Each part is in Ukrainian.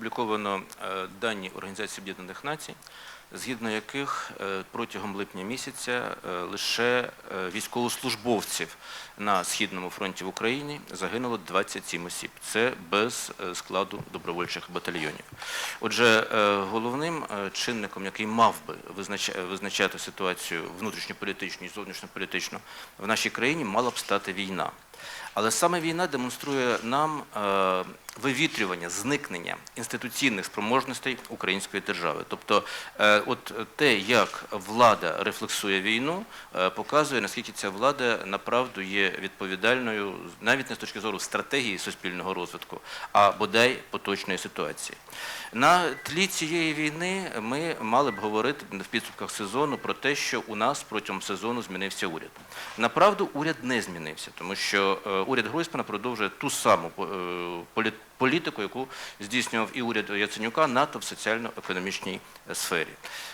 опубліковано е, дані Організації Об'єднаних Націй, згідно яких е, протягом липня місяця е, лише військовослужбовців на східному фронті в Україні загинуло 27 осіб. Це без складу добровольчих батальйонів. Отже, головним чинником, який мав би визначати ситуацію внутрішньополітичну і зовнішньополітичну в нашій країні, мала б стати війна. Але саме війна демонструє нам е, вивітрювання, зникнення інституційних спроможностей української держави. Тобто, е, от те, як влада рефлексує війну, е, показує, наскільки ця влада направду є відповідальною навіть не з точки зору стратегії суспільного розвитку, а бодай поточної ситуації. На тлі цієї війни ми мали б говорити в підсумках сезону про те, що у нас протягом сезону змінився уряд. Направду, уряд не змінився, тому що уряд Гройсмана продовжує ту саму е, політику, яку здійснював і уряд Яценюка, НАТО в соціально-економічній сфері.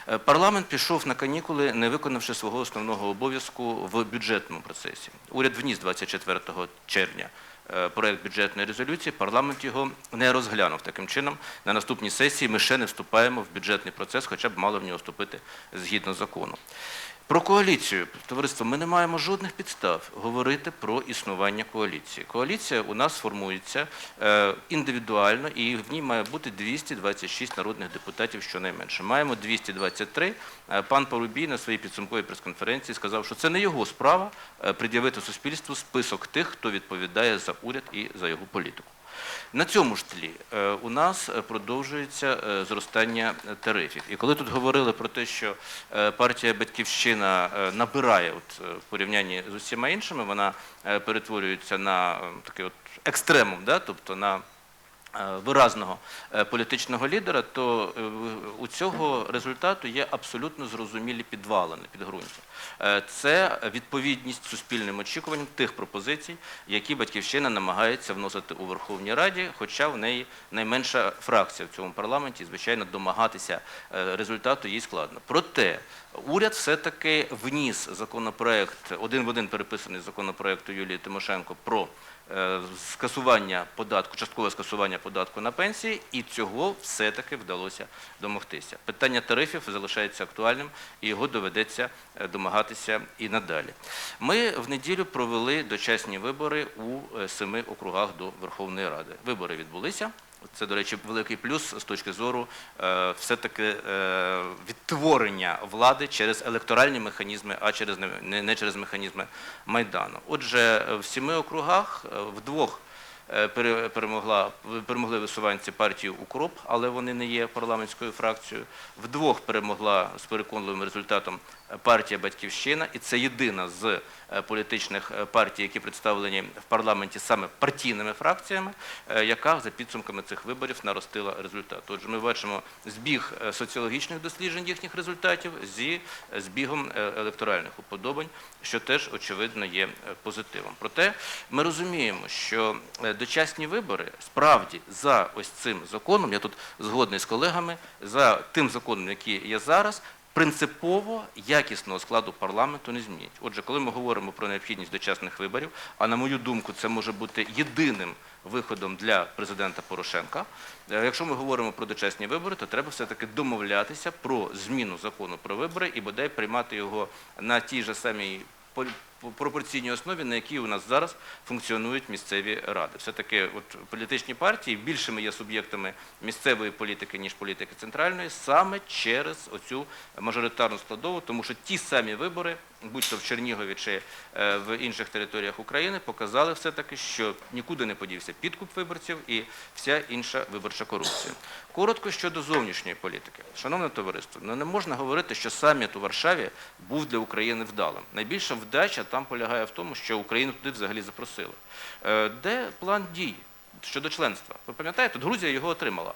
Е, Парламент пішов на канікули, не виконавши свого основного обов'язку в бюджетному процесі. Уряд вніс 24 червня е, проект бюджетної резолюції, парламент його не розглянув. Таким чином, на наступній сесії ми ще не вступаємо в бюджетний процес, хоча б мало в нього вступити згідно закону. Про коаліцію, товариство, ми не маємо жодних підстав говорити про існування коаліції. Коаліція у нас формується е, індивідуально, і в ній має бути 226 народних депутатів щонайменше. Маємо 223. Е, Пан Порубій на своїй підсумковій прес-конференції сказав, що це не його справа е, пред'явити суспільству список тих, хто відповідає за уряд і за його політику. На цьому ж тлі е, у нас е, продовжується е, зростання тарифів. І коли тут говорили про те, що партія Батьківщина набирає от, в порівнянні з усіма іншими, вона перетворюється на такий от екстремум, да? тобто на виразного е, політичного лідера, то е, у цього результату є абсолютно зрозумілі підвалини, підґрунтя. Е, Це відповідність суспільним очікуванням тих пропозицій, які Батьківщина намагається вносити у Верховній Раді, хоча в неї найменша фракція в цьому парламенті, звичайно, домагатися е, результату їй складно. Проте уряд все-таки вніс законопроект, один в один переписаний законопроекту Юлії Тимошенко про е, скасування податку, часткове скасування податку на пенсії, і цього все-таки вдалося домогтися. Питання тарифів залишається актуальним, і його доведеться е, домагатися і надалі. Ми в неділю провели дочасні вибори у е, семи округах до Верховної Ради. Вибори відбулися. Це, до речі, великий плюс з точки зору е, все-таки е, відтворення влади через електоральні механізми, а через не- через механізми Майдану. Отже, в сіми округах в е, пере- перемогла, перемогли висуванці партії Укроп, але вони не є парламентською фракцією. Вдвох перемогла з переконливим результатом е, партія Батьківщина, і це єдина з е, політичних е, партій, які представлені в парламенті саме партійними фракціями, е, яка за підсумками цих виборів наростила результат. Отже, ми бачимо збіг е, соціологічних досліджень їхніх результатів зі е, збігом е, електоральних уподобань, що теж очевидно є е, позитивом. Проте ми розуміємо, що е, дочасні вибори справді за ось цим законом, я тут згодний з колегами, за тим законом, який є зараз, принципово якісного складу парламенту не змінять. Отже, коли ми говоримо про необхідність дочасних виборів, а на мою думку, це може бути єдиним виходом для президента Порошенка. Е, Якщо ми говоримо про дочасні вибори, то треба все-таки домовлятися про зміну закону про вибори і бодай приймати його на тій же самій пропорційній основі, на якій у нас зараз функціонують місцеві ради. Все-таки політичні партії більшими є суб'єктами місцевої політики, ніж політики центральної, саме через оцю мажоритарну складову, тому що ті самі вибори, будь-то в Чернігові чи е, в інших територіях України, показали все-таки, що нікуди не подівся підкуп виборців і вся інша виборча корупція. Коротко щодо зовнішньої політики. Шановне товариство, ну не можна говорити, що саміт у Варшаві був для України вдалим. Найбільша вдача там полягає в тому, що Україну туди взагалі запросили. Е, Де план дій щодо членства? Ви пам'ятаєте, Грузія його отримала.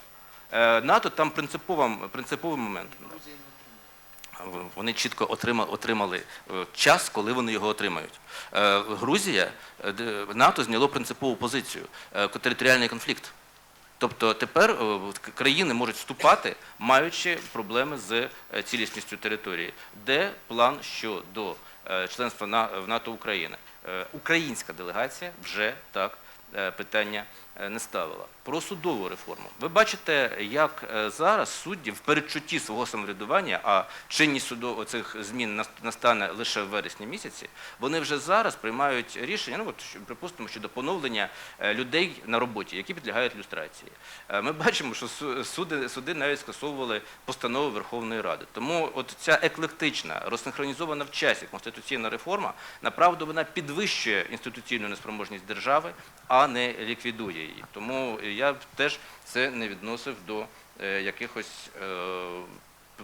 Е, НАТО там принциповий момент. Вони чітко отримали, е, час, коли вони його отримають. Грузія, НАТО зняло принципову позицію територіальний конфлікт. Тобто тепер країни можуть вступати, маючи проблеми з цілісністю території. Де план щодо членства на- в НАТО України? Е, Українська делегація вже так е, питання е, не ставила. Про судову реформу. Ви бачите, як е, зараз судді в передчутті свого самоврядування, а чинність судов цих змін настане лише в вересні місяці, вони вже зараз приймають рішення, ну от припустимо, щодо поновлення е, людей на роботі, які підлягають люстрації. Е, Ми бачимо, що суди, суди навіть скасовували постанови Верховної Ради. Тому от ця еклектична, розсинхронізована в часі конституційна реформа, направду вона підвищує інституційну неспроможність держави, а не ліквідує її. Тому я б теж це не відносив до е, якихось е,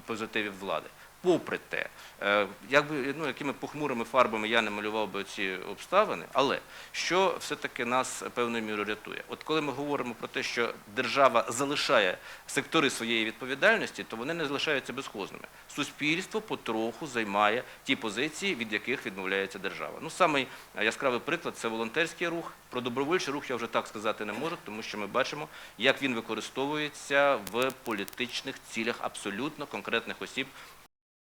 позитивів влади. Попри те, е, якби ну якими похмурими фарбами я не малював би ці обставини, але що все-таки нас певною мірою рятує? От коли ми говоримо про те, що держава залишає сектори своєї відповідальності, то вони не залишаються безхозними. Суспільство потроху займає ті позиції, від яких відмовляється держава. Ну самий яскравий приклад це волонтерський рух. Про добровольчий рух я вже так сказати не можу, тому що ми бачимо, як він використовується в політичних цілях абсолютно конкретних осіб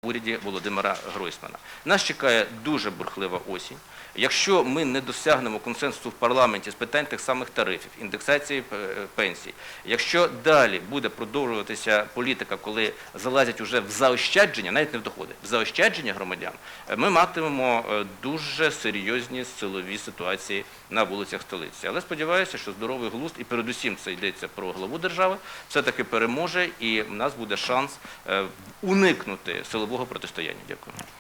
уряді Володимира Гройсмана. Нас чекає дуже бурхлива осінь. Якщо ми не досягнемо консенсусу в парламенті з питань тих самих тарифів, індексації е, пенсій, якщо далі буде продовжуватися політика, коли залазять уже в заощадження, навіть не в доходи, в заощадження громадян, е, ми матимемо е, дуже серйозні силові ситуації на вулицях столиці. Але сподіваюся, що здоровий глузд, і передусім це йдеться про главу держави, все-таки переможе, і в нас буде шанс уникнути силового протистояння. Дякую.